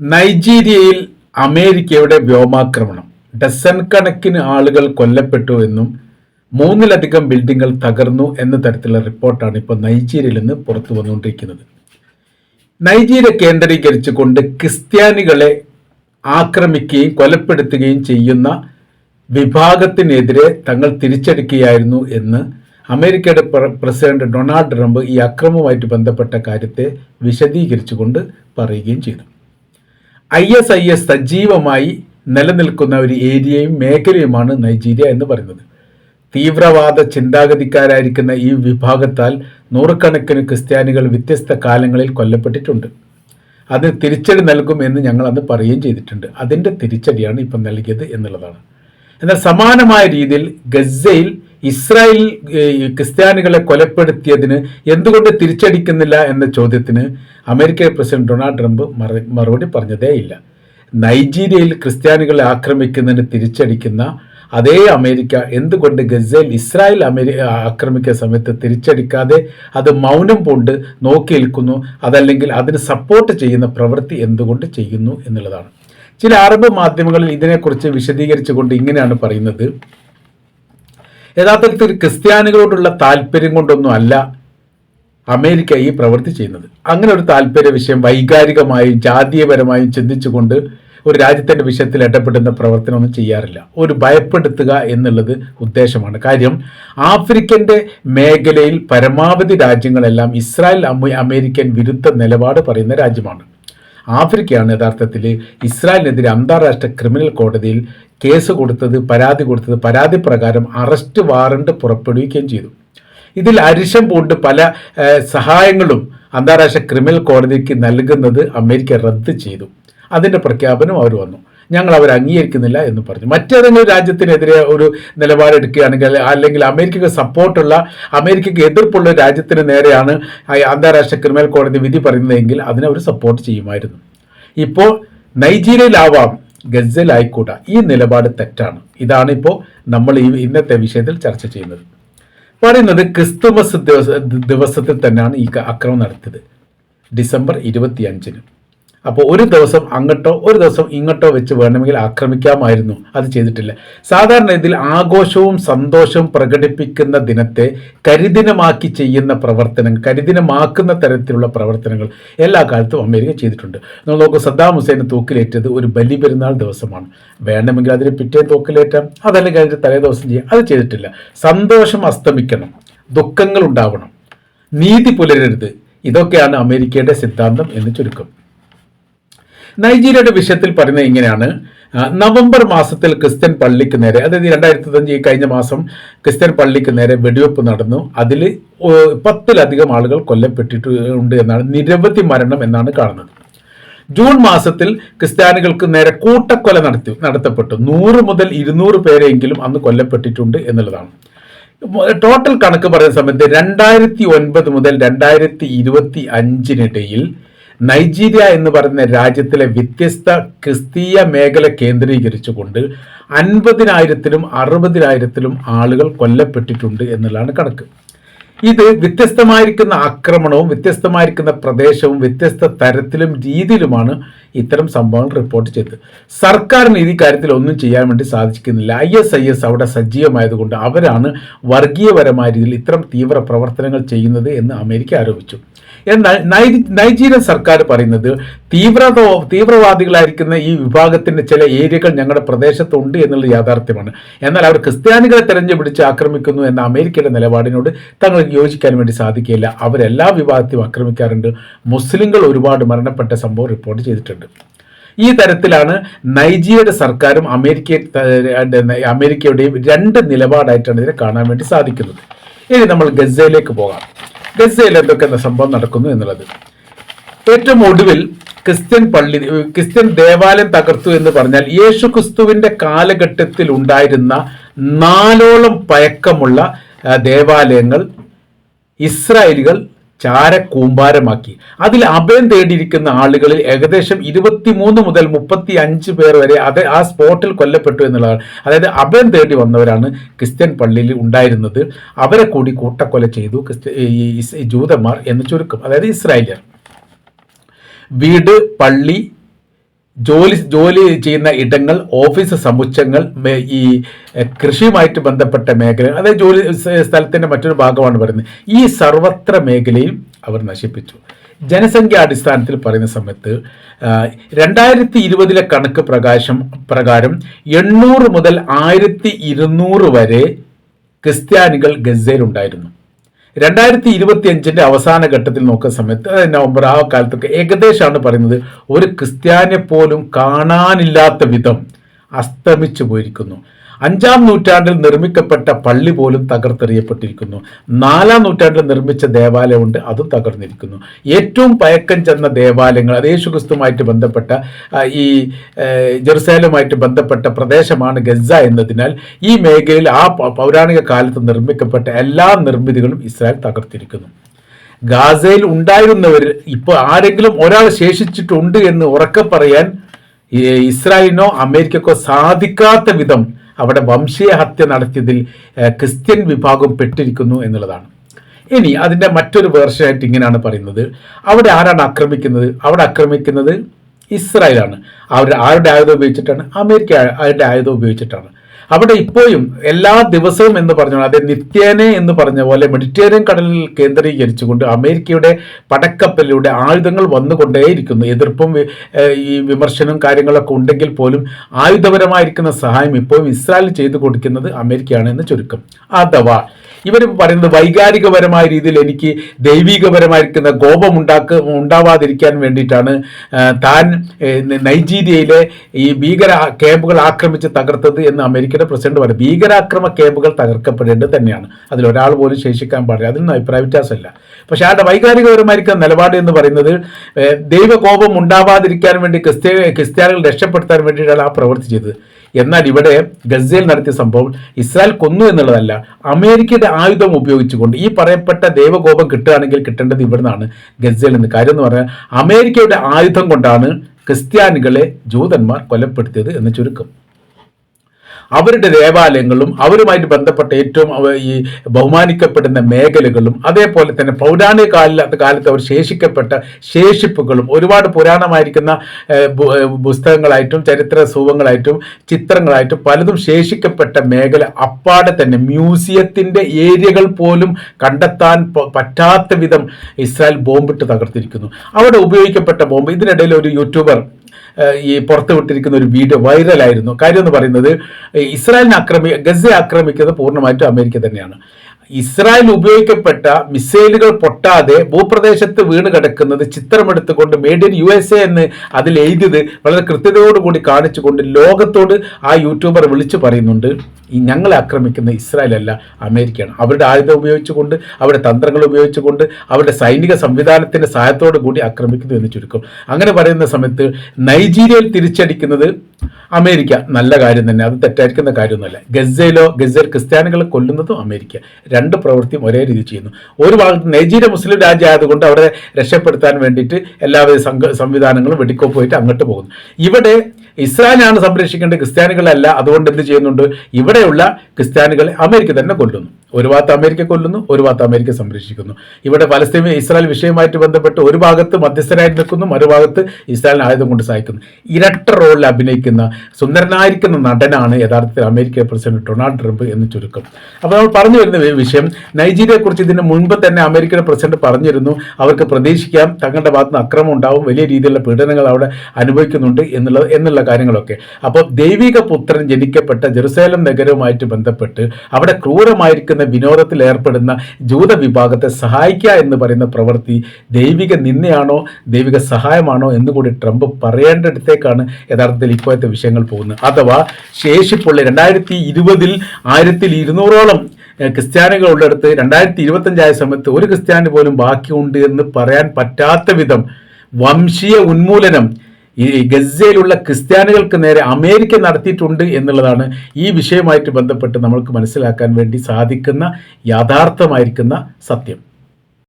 നൈജീരിയയിൽ അമേരിക്കയുടെ വ്യോമാക്രമണം. ഡസൻ കണക്കിന് ആളുകൾ കൊല്ലപ്പെട്ടു എന്നും മൂന്നിലധികം ബിൽഡിങ്ങൾ തകർന്നു എന്ന തരത്തിലുള്ള റിപ്പോർട്ടാണ് ഇപ്പോൾ നൈജീരിയയിൽ നിന്ന് പുറത്തു വന്നുകൊണ്ടിരിക്കുന്നത്. നൈജീരിയ കേന്ദ്രീകരിച്ചുകൊണ്ട് ക്രിസ്ത്യാനികളെ ആക്രമിക്കുകയും കൊലപ്പെടുത്തുകയും ചെയ്യുന്ന വിഭാഗത്തിനെതിരെ തങ്ങൾ തിരിച്ചടിക്കുകയായിരുന്നു എന്ന് അമേരിക്കയുടെ പ്രസിഡന്റ് ഡൊണാൾഡ് ട്രംപ് ഈ അക്രമവുമായിട്ട് ബന്ധപ്പെട്ട കാര്യത്തെ വിശദീകരിച്ചുകൊണ്ട് പറയുകയും ചെയ്തു. ഐ എസ് ഐ എസ് സജീവമായി നിലനിൽക്കുന്ന ഒരു ഏരിയയും മേഖലയുമാണ് നൈജീരിയ എന്ന് പറയുന്നത്. തീവ്രവാദ ചിന്താഗതിക്കാരായിരിക്കുന്ന ഈ വിഭാഗത്താൽ നൂറുകണക്കിന് ക്രിസ്ത്യാനികൾ വ്യത്യസ്ത കാലങ്ങളിൽ കൊല്ലപ്പെട്ടിട്ടുണ്ട്. അത് തിരിച്ചടി നൽകും എന്ന് ഞങ്ങൾ അന്ന് പറയുകയും ചെയ്തിട്ടുണ്ട്. അതിന്റെ തിരിച്ചടിയാണ് ഇപ്പം നൽകിയത് എന്നുള്ളതാണ്. എന്നാൽ സമാനമായ രീതിയിൽ ഗസയിൽ ഇസ്രായേൽ ക്രിസ്ത്യാനികളെ കൊലപ്പെടുത്തിയതിന് എന്തുകൊണ്ട് തിരിച്ചടിക്കുന്നില്ല എന്ന ചോദ്യത്തിന് അമേരിക്കൻ പ്രസിഡന്റ് ഡൊണാൾഡ് ട്രംപ് മറുപടി പറഞ്ഞതേ ഇല്ല. നൈജീരിയയിൽ ക്രിസ്ത്യാനികളെ ആക്രമിക്കുന്നതിന് തിരിച്ചടിക്കുന്ന അതേ അമേരിക്ക എന്തുകൊണ്ട് ഗസയിൽ ഇസ്രായേൽ അമേരി ആക്രമിക്കുന്ന സമയത്ത് തിരിച്ചടിക്കാതെ അത് മൗനം പൂണ്ട് നോക്കി നിൽക്കുന്നു അതല്ലെങ്കിൽ അതിന് സപ്പോർട്ട് ചെയ്യുന്ന പ്രവൃത്തി എന്തുകൊണ്ട് ചെയ്യുന്നു എന്നുള്ളതാണ്. ചില അറബ് മാധ്യമങ്ങളിൽ ഇതിനെക്കുറിച്ച് വിശദീകരിച്ചുകൊണ്ട് ഇങ്ങനെയാണ് പറയുന്നത്. യഥാർത്ഥത്തിൽ ക്രിസ്ത്യാനികളോടുള്ള താല്പര്യം കൊണ്ടൊന്നും അല്ല അമേരിക്ക ഈ പ്രവൃത്തി ചെയ്യുന്നത്. അങ്ങനെ ഒരു താല്പര്യ വിഷയം വൈകാരികമായും ജാതീയപരമായും ചിന്തിച്ചുകൊണ്ട് ഒരു രാജ്യത്തിന്റെ വിഷയത്തിൽ ഇടപെടുന്ന പ്രവർത്തനമൊന്നും ചെയ്യാറില്ല. ഒരു ഭയപ്പെടുത്തുക എന്നുള്ളത് ഉദ്ദേശമാണ്. കാര്യം ആഫ്രിക്കന്റെ മേഖലയിൽ പരമാവധി രാജ്യങ്ങളെല്ലാം ഇസ്രായേൽ അമേരിക്കൻ വിരുദ്ധ നിലപാട് പറയുന്ന രാജ്യമാണ്. ആഫ്രിക്കയാണ് യഥാർത്ഥത്തിൽ ഇസ്രായേലിനെതിരെ അന്താരാഷ്ട്ര ക്രിമിനൽ കോടതിയിൽ കേസ് കൊടുത്തത് പരാതി കൊടുത്തത് പരാതി പ്രകാരം അറസ്റ്റ് വാറണ്ട് പുറപ്പെടുവിക്കുകയും ചെയ്തു. ഇതിൽ അരിശം പൂണ്ട് പല സഹായങ്ങളും അന്താരാഷ്ട്ര ക്രിമിനൽ കോടതിക്ക് നൽകുന്നത് അമേരിക്ക റദ്ദ് ചെയ്തു. അതിന്റെ പ്രഖ്യാപനം അവർ വന്നു. ഞങ്ങൾ അവർ അംഗീകരിക്കുന്നില്ല എന്ന് പറഞ്ഞു. മറ്റേതെങ്കിലും രാജ്യത്തിനെതിരെ ഒരു നിലപാടെടുക്കുകയാണെങ്കിൽ അല്ലെങ്കിൽ അമേരിക്കക്ക് സപ്പോർട്ടുള്ള അമേരിക്കക്ക് എതിർപ്പുള്ള രാജ്യത്തിന് നേരെയാണ് അന്താരാഷ്ട്ര ക്രിമിനൽ കോടതി വിധി പറയുന്നതെങ്കിൽ അതിനെ അവർ സപ്പോർട്ട് ചെയ്യുമായിരുന്നു. ഇപ്പോൾ നൈജീരിയയിലാവാം ഗസയിലായിക്കൂടാ ഈ നിലപാട് തെറ്റാണ്. ഇതാണ് ഇപ്പോൾ നമ്മൾ ഈ ഇന്നത്തെ വിഷയത്തിൽ ചർച്ച ചെയ്യുന്നത്. പറയുന്നത് ക്രിസ്തുമസ് ദിവസ ദിവസത്തിൽ തന്നെയാണ് ഈ അക്രമം നടത്തിയത്. ഡിസംബർ ഇരുപത്തി അഞ്ചിന് അപ്പോൾ ഒരു ദിവസം അങ്ങോട്ടോ ഒരു ദിവസം ഇങ്ങോട്ടോ വെച്ച് വേണമെങ്കിൽ ആക്രമിക്കാമായിരുന്നു. അത് ചെയ്തിട്ടില്ല. സാധാരണ ഇതിൽ ആഘോഷവും സന്തോഷവും പ്രകടിപ്പിക്കുന്ന ദിനത്തെ കരിദിനമാക്കി ചെയ്യുന്ന പ്രവർത്തനം കരിദിനമാക്കുന്ന തരത്തിലുള്ള പ്രവർത്തനങ്ങൾ എല്ലാ കാലത്തും അമേരിക്ക ചെയ്തിട്ടുണ്ട്. നമ്മൾ നോക്കൂ സദ്ദാം ഹുസൈൻ തൂക്കിലേറ്റത് ഒരു ബലി പെരുന്നാൾ ദിവസമാണ്. വേണമെങ്കിൽ അതിന് പിറ്റേ തൂക്കിലേറ്റാം. അതല്ലെങ്കിൽ അതിന് തലേ ദിവസം ചെയ്യാം. അത് ചെയ്തിട്ടില്ല. സന്തോഷം അസ്തമിക്കണം. ദുഃഖങ്ങൾ ഉണ്ടാവണം. നീതി പുലരരുത്. ഇതൊക്കെയാണ് അമേരിക്കയുടെ സിദ്ധാന്തം എന്ന് ചുരുക്കം. നൈജീരിയയുടെ വിഷയത്തിൽ പറയുന്നത് ഇങ്ങനെയാണ്. നവംബർ മാസത്തിൽ ക്രിസ്ത്യൻ പള്ളിക്ക് നേരെ അതായത് രണ്ടായിരത്തി ഈ കഴിഞ്ഞ മാസം ക്രിസ്ത്യൻ പള്ളിക്ക് നേരെ വെടിവെപ്പ് നടന്നു. അതിൽ പത്തിലധികം ആളുകൾ കൊല്ലപ്പെട്ടിട്ടുണ്ട് എന്നാണ് നിരവധി മരണം എന്നാണ് കാണുന്നത്. ജൂൺ മാസത്തിൽ ക്രിസ്ത്യാനികൾക്ക് നേരെ കൂട്ടക്കൊല നടത്തി നടത്തപ്പെട്ടു. നൂറ് മുതൽ ഇരുന്നൂറ് പേരെങ്കിലും അന്ന് കൊല്ലപ്പെട്ടിട്ടുണ്ട് എന്നുള്ളതാണ്. ടോട്ടൽ കണക്ക് പറയുന്ന സമയത്ത് രണ്ടായിരത്തി ഒൻപത് മുതൽ രണ്ടായിരത്തി ഇരുപത്തി അഞ്ചിനിടയിൽ നൈജീരിയ എന്ന് പറയുന്ന രാജ്യത്തിലെ വ്യത്യസ്ത ക്രിസ്തീയ മേഖല കേന്ദ്രീകരിച്ചുകൊണ്ട് അൻപതിനായിരത്തിലും അറുപതിനായിരത്തിലും ആളുകൾ കൊല്ലപ്പെട്ടിട്ടുണ്ട് എന്നുള്ളതാണ് കണക്ക്. ഇത് വ്യത്യസ്തമായിരിക്കുന്ന ആക്രമണവും വ്യത്യസ്തമായിരിക്കുന്ന പ്രദേശവും വ്യത്യസ്ത തരത്തിലും രീതിയിലുമാണ് ഇത്തരം സംഭവങ്ങൾ റിപ്പോർട്ട് ചെയ്തത്. സർക്കാരിന് ഈ കാര്യത്തിൽ ഒന്നും ചെയ്യാൻ വേണ്ടി സാധിക്കുന്നില്ല ഐ എസ് ഐ എസ് അവിടെ സജീവമായതുകൊണ്ട് അവരാണ് വർഗീയപരമായ രീതിയിൽ ഇത്തരം തീവ്ര പ്രവർത്തനങ്ങൾ ചെയ്യുന്നത് എന്ന് അമേരിക്ക ആരോപിച്ചു. എന്നാൽ നൈജീരിയൻ സർക്കാർ പറയുന്നത് തീവ്രത തീവ്രവാദികളായിരിക്കുന്ന ഈ വിഭാഗത്തിന്റെ ചില ഏരിയകൾ ഞങ്ങളുടെ പ്രദേശത്തുണ്ട് എന്നുള്ള യാഥാർത്ഥ്യമാണ്. എന്നാൽ അവർ ക്രിസ്ത്യാനികളെ തെരഞ്ഞുപിടിച്ച് ആക്രമിക്കുന്നു എന്ന അമേരിക്കയുടെ നിലപാടിനോട് തങ്ങൾക്ക് യോജിക്കാൻ വേണ്ടി സാധിക്കില്ല അവരെല്ലാ വിഭാഗത്തെയും ആക്രമിക്കാറുണ്ട്. മുസ്ലിങ്ങൾ ഒരുപാട് മരണപ്പെട്ട സംഭവം റിപ്പോർട്ട് ചെയ്തിട്ടുണ്ട്. ഈ തരത്തിലാണ് നൈജീരിയയുടെ സർക്കാരും അമേരിക്ക അമേരിക്കയുടെയും രണ്ട് നിലപാടായിട്ടാണ് ഇതിനെ കാണാൻ വേണ്ടി സാധിക്കുന്നത്. ഇനി നമ്മൾ ഗസയിലേക്ക് പോകാം. ഗസയിൽ എന്തൊക്കെ സംഭവം നടക്കുന്നു എന്നുള്ളത്? ഏറ്റവും ഒടുവിൽ ക്രിസ്ത്യൻ പള്ളി ക്രിസ്ത്യൻ ദേവാലയം തകർത്തു എന്ന് പറഞ്ഞാൽ യേശു ക്രിസ്തുവിന്റെ കാലഘട്ടത്തിൽ ഉണ്ടായിരുന്ന നാലോളം പയക്കമുള്ള ദേവാലയങ്ങൾ ഇസ്രായേലികൾ ചാരക്കൂമ്പാരമാക്കി അതിൽ അഭയം തേടിയിരിക്കുന്ന ആളുകളിൽ ഏകദേശം ഇരുപത്തിമൂന്ന് മുതൽ മുപ്പത്തി അഞ്ച് പേർ വരെ അത് ആ സ്പോട്ടിൽ കൊല്ലപ്പെട്ടു എന്നുള്ളതാണ്. അതായത് അഭയം തേടി വന്നവരാണ് ക്രിസ്ത്യൻ പള്ളിയിൽ ഉണ്ടായിരുന്നത്. അവരെ കൂടി കൂട്ടക്കൊല ചെയ്തു ക്രിസ്ത്യ ജൂതന്മാർ എന്ന് ചുരുക്കം. അതായത് ഇസ്രായേലിയർ. വീട് പള്ളി ജോലി ജോലി ചെയ്യുന്ന ഇടങ്ങൾ ഓഫീസ് സമുച്ചയങ്ങൾ ഈ കൃഷിയുമായിട്ട് ബന്ധപ്പെട്ട മേഖലകൾ അതായത് ജോലി സ്ഥലത്തിന്റെ മറ്റൊരു ഭാഗമാണ് പറയുന്നത്. ഈ സർവത്ര മേഖലയും അവർ നശിപ്പിച്ചു. ജനസംഖ്യ അടിസ്ഥാനത്തിൽ പറയുന്ന സമയത്ത് രണ്ടായിരത്തി ഇരുപതിലെ കണക്ക് പ്രകാശം പ്രകാരം എണ്ണൂറ് മുതൽ ആയിരത്തി ഇരുന്നൂറ് വരെ ക്രിസ്ത്യാനികൾ ഗസയിലുണ്ടായിരുന്നു. രണ്ടായിരത്തി ഇരുപത്തി അഞ്ചിന്റെ അവസാന ഘട്ടത്തിൽ നോക്കുന്ന സമയത്ത് നവംബർ ആ കാലത്തൊക്കെ ഏകദേശമാണ് പറയുന്നത് ഒരു ക്രിസ്ത്യാനെ പോലും കാണാനില്ലാത്ത വിധം അസ്തമിച്ചു പോയിരിക്കുന്നു. അഞ്ചാം നൂറ്റാണ്ടിൽ നിർമ്മിക്കപ്പെട്ട പള്ളി പോലും തകർത്തെറിയപ്പെട്ടിരിക്കുന്നു. നാലാം നൂറ്റാണ്ടിൽ നിർമ്മിച്ച ദേവാലയമുണ്ട് അതും തകർന്നിരിക്കുന്നു. ഏറ്റവും പയക്കം ചെന്ന ദേവാലയങ്ങൾ അത് യേശുക്രിസ്തുമായിട്ട് ബന്ധപ്പെട്ട ഈ ജെറുസലേമായിട്ട് ബന്ധപ്പെട്ട പ്രദേശമാണ് ഗസ എന്നതിനാൽ ഈ മേഖലയിൽ ആ പൗരാണിക കാലത്ത് നിർമ്മിക്കപ്പെട്ട എല്ലാ നിർമ്മിതികളും ഇസ്രായേൽ തകർത്തിരിക്കുന്നു. ഗാസയിൽ ഉണ്ടായിരുന്നവരിൽ ഇപ്പോൾ ആരെങ്കിലും ഒരാൾ ശേഷിച്ചിട്ടുണ്ട് എന്ന് ഉറക്കെ പറയാൻ ഇസ്രായേലിനോ അമേരിക്കക്കോ സാധിക്കാത്ത വിധം അവിടെ വംശീയഹത്യ നടത്തിയതിൽ ക്രിസ്ത്യൻ വിഭാഗം പെട്ടിരിക്കുന്നു എന്നുള്ളതാണ്. ഇനി അതിന്റെ മറ്റൊരു വേർഷനായിട്ട് ഇങ്ങനെയാണ് പറയുന്നത്. അവിടെ ആരാണ് ആക്രമിക്കുന്നത്? അവിടെ ആക്രമിക്കുന്നത് ഇസ്രായേലാണ്. അവർ ആരുടെ ആയുധം ഉപയോഗിച്ചിട്ടാണ്? അമേരിക്ക അവരുടെ ആയുധം ഉപയോഗിച്ചിട്ടാണ്. അവിടെ ഇപ്പോഴും എല്ലാ ദിവസവും എന്ന് പറഞ്ഞ അതെ നിത്യേനെ എന്ന് പറഞ്ഞ പോലെ മെഡിറ്ററേനിയൻ കടലിൽ കേന്ദ്രീകരിച്ചുകൊണ്ട് അമേരിക്കയുടെ പടക്കപ്പലിലൂടെ ആയുധങ്ങൾ വന്നുകൊണ്ടേയിരിക്കുന്നു. എതിർപ്പും ഈ വിമർശനവും കാര്യങ്ങളൊക്കെ ഉണ്ടെങ്കിൽ പോലും ആയുധപരമായിരിക്കുന്ന സഹായം ഇപ്പോഴും ഇസ്രായേൽ ചെയ്തു കൊടുക്കുന്നത് അമേരിക്കയാണ് എന്ന് ചുരുക്കം. അഥവാ ഇവർ പറയുന്നത് വൈകാരികപരമായ രീതിയിൽ എനിക്ക് ദൈവികപരമായിരിക്കുന്ന കോപം ഉണ്ടാക്ക ഉണ്ടാവാതിരിക്കാൻ വേണ്ടിയിട്ടാണ് താൻ നൈജീരിയയിലെ ഈ ഭീകര ക്യാമ്പുകൾ ആക്രമിച്ച് തകർത്തത് എന്ന് അമേരിക്കയുടെ പ്രസിഡന്റ് പറയും ഭീകരാക്രമ ക്യാമ്പുകൾ തകർക്കപ്പെടേണ്ടത് തന്നെയാണ്. അതിൽ ഒരാൾ പോലും ശേഷിക്കാൻ പാടില്ല. അതിനൊന്നും അഭിപ്രായ വ്യത്യാസമല്ല. പക്ഷേ ആളുടെ വൈകാരികപരമായിരിക്കുന്ന നിലപാട് എന്ന് പറയുന്നത് ദൈവകോപം ഉണ്ടാവാതിരിക്കാൻ വേണ്ടി ക്രിസ്ത്യ ക്രിസ്ത്യാനികൾ രക്ഷപ്പെടുത്താൻ വേണ്ടിയിട്ടാണ് ആ പ്രവർത്തി ചെയ്തത്. എന്നാൽ ഇവിടെ ഗസയിൽ നടത്തിയ സംഭവം ഇസ്രായേൽ കൊന്നു എന്നുള്ളതല്ല അമേരിക്കയുടെ ആയുധം ഉപയോഗിച്ചുകൊണ്ട് ഈ പറയപ്പെട്ട ദൈവകോപം കിട്ടുകയാണെങ്കിൽ കിട്ടേണ്ടത് ഇവിടുന്നാണ് ഗസയിൽ നിന്ന്. കാര്യം എന്ന് പറഞ്ഞാൽ അമേരിക്കയുടെ ആയുധം കൊണ്ടാണ് ക്രിസ്ത്യാനികളെ ജൂതന്മാർ കൊലപ്പെടുത്തിയത് എന്ന് ചുരുക്കം. അവരുടെ ദേവാലയങ്ങളും അവരുമായിട്ട് ബന്ധപ്പെട്ട ഏറ്റവും ഈ ബഹുമാനിക്കപ്പെടുന്ന മേഖലകളും അതേപോലെ തന്നെ പൗരാണിക കാല കാലത്ത് അവർ ശേഷിക്കപ്പെട്ട ശേഷിപ്പുകളും ഒരുപാട് പുരാണമായിരിക്കുന്ന പുസ്തകങ്ങളായിട്ടും ചരിത്ര സൂപങ്ങളായിട്ടും ചിത്രങ്ങളായിട്ടും പലതും ശേഷിക്കപ്പെട്ട മേഖല അപ്പാടെ തന്നെ മ്യൂസിയത്തിന്റെ ഏരിയകൾ പോലും കണ്ടെത്താൻ പറ്റാത്ത വിധം ഇസ്രായേൽ ബോംബിട്ട് തകർത്തിരിക്കുന്നു. അവിടെ ഉപയോഗിക്കപ്പെട്ട ബോംബ് ഇതിനിടയിൽ ഒരു യൂട്യൂബർ ഈ പുറത്തുവിട്ടിരിക്കുന്ന ഒരു വീഡിയോ വൈറലായിരുന്നു കാര്യം എന്ന് പറയുന്നത് ഇസ്രായേലിനെ ആക്രമി ഗസയെ ആക്രമിക്കുന്നത് പൂർണമായിട്ടും അമേരിക്ക തന്നെയാണ്. ഇസ്രായേൽ ഉപയോഗിക്കപ്പെട്ട മിസൈലുകൾ പൊട്ടാതെ ഭൂപ്രദേശത്ത് വീണ് കിടക്കുന്നത് ചിത്രമെടുത്തുകൊണ്ട് made in U S A എന്ന് അതിൽ എഴുതിയത് വളരെ കൃത്യതയോടുകൂടി കാണിച്ചുകൊണ്ട് ലോകത്തോട് ആ യൂട്യൂബർ വിളിച്ചു പറയുന്നുണ്ട് ഈ ഞങ്ങളെ ആക്രമിക്കുന്ന ഇസ്രായേൽ അല്ല അമേരിക്കയാണ്. അവരുടെ ആയുധം ഉപയോഗിച്ചുകൊണ്ട് അവരുടെ തന്ത്രങ്ങൾ ഉപയോഗിച്ചുകൊണ്ട് അവരുടെ സൈനിക സംവിധാനത്തിന്റെ സഹായത്തോടു കൂടി ആക്രമിക്കുന്നു എന്ന് ചുരുക്കം. അങ്ങനെ പറയുന്ന സമയത്ത് നൈജീരിയയിൽ തിരിച്ചടിക്കുന്നത് അമേരിക്ക നല്ല കാര്യം തന്നെ അത് തെറ്റായിരിക്കുന്ന കാര്യമൊന്നുമല്ല. ഗസയിലോ ഗസയിൽ ക്രിസ്ത്യാനികളെ കൊല്ലുന്നതും അമേരിക്ക. രണ്ട് പ്രവൃത്തിയും ഒരേ രീതി ചെയ്യുന്നു. ഒരു ഭാഗത്ത് നൈജീരിയ മുസ്ലിം രാജ്യം ആയതുകൊണ്ട് അവരെ രക്ഷപ്പെടുത്താൻ വേണ്ടിയിട്ട് എല്ലാവിധ സംഘ സംവിധാനങ്ങളും വെടിക്കോപ്പ് പോയിട്ട് അങ്ങോട്ട് പോകുന്നു. ഇവിടെ ഇസ്രായേലാണ് സംരക്ഷിക്കേണ്ടത് ക്രിസ്ത്യാനികളല്ല. അതുകൊണ്ട് എന്ത് ചെയ്യുന്നുണ്ട്? ഇവിടെയുള്ള ക്രിസ്ത്യാനികളെ അമേരിക്ക തന്നെ കൊല്ലുന്നു. ഒരു ഭാഗത്ത് അമേരിക്ക കൊല്ലുന്നു ഒരു ഭാഗത്ത് അമേരിക്ക സംരക്ഷിക്കുന്നു. ഇവിടെ പലസ്തീൻ ഇസ്രായേൽ വിഷയമായിട്ട് ബന്ധപ്പെട്ട് ഒരു ഭാഗത്ത് മധ്യസ്ഥരായി നിൽക്കുന്നു മറുഭാഗത്ത് ഇസ്രായേലിനെ ആയുധം കൊണ്ട് സഹായിക്കുന്നു. ഇരട്ട റോളിൽ അഭിനയിക്കുന്ന സുന്ദരനായിരിക്കുന്ന നടനാണ് യഥാർത്ഥത്തിൽ അമേരിക്ക പ്രസിഡന്റ് ഡൊണാൾഡ് ട്രംപ് എന്ന് ചുരുക്കം. അപ്പോൾ നമ്മൾ പറഞ്ഞു വരുന്ന വിഷയം നൈജീരിയയെ കുറിച്ച് ഇതിന് മുൻപ് തന്നെ അമേരിക്കയുടെ പ്രസിഡന്റ് പറഞ്ഞിരുന്നു. അവർക്ക് പ്രതീക്ഷിക്കാം തങ്ങളുടെ ഭാഗത്ത് നിന്ന് അക്രമം ഉണ്ടാവും വലിയ രീതിയിലുള്ള പീഡനങ്ങൾ അവിടെ അനുഭവിക്കുന്നുണ്ട് എന്നുള്ള എന്നുള്ള കാര്യങ്ങളൊക്കെ. അപ്പോൾ ദൈവിക പുത്രൻ ജനിക്കപ്പെട്ട ജെറുസലേം നഗരവുമായിട്ട് ബന്ധപ്പെട്ട് അവിടെ ക്രൂരമായിരിക്കുന്ന വിനോദത്തിൽ ഏർപ്പെടുന്ന ജൂത വിഭാഗത്തെ സഹായിക്കുക എന്ന് പറയുന്ന പ്രവൃത്തി ദൈവിക നിന്നയാണോ ദൈവിക സഹായമാണോ എന്നുകൂടി ട്രംപ് പറയേണ്ടടുത്തേക്കാണ് യഥാർത്ഥത്തിൽ ഇപ്പോഴത്തെ വിഷയങ്ങൾ പോകുന്നത്. അഥവാ ശേഷിപ്പുള്ള രണ്ടായിരത്തി ഇരുപതിൽ ആയിരത്തിൽ ഇരുന്നൂറോളം ക്രിസ്ത്യാനികളുടെ അടുത്ത് രണ്ടായിരത്തി ഇരുപത്തഞ്ചായ സമയത്ത് ഒരു ക്രിസ്ത്യാനി പോലും ബാക്കിയുണ്ട് എന്ന് പറയാൻ പറ്റാത്ത വിധം വംശീയ ഉന്മൂലനം ഈ ഗസയിലുള്ള ക്രിസ്ത്യാനികൾക്ക് നേരെ അമേരിക്ക നടത്തിയിട്ടുണ്ട് എന്നുള്ളതാണ് ഈ വിഷയമായിട്ട് ബന്ധപ്പെട്ട് നമ്മൾക്ക് മനസ്സിലാക്കാൻ വേണ്ടി സാധിക്കുന്ന യാഥാർത്ഥമായിരിക്കുന്ന സത്യം.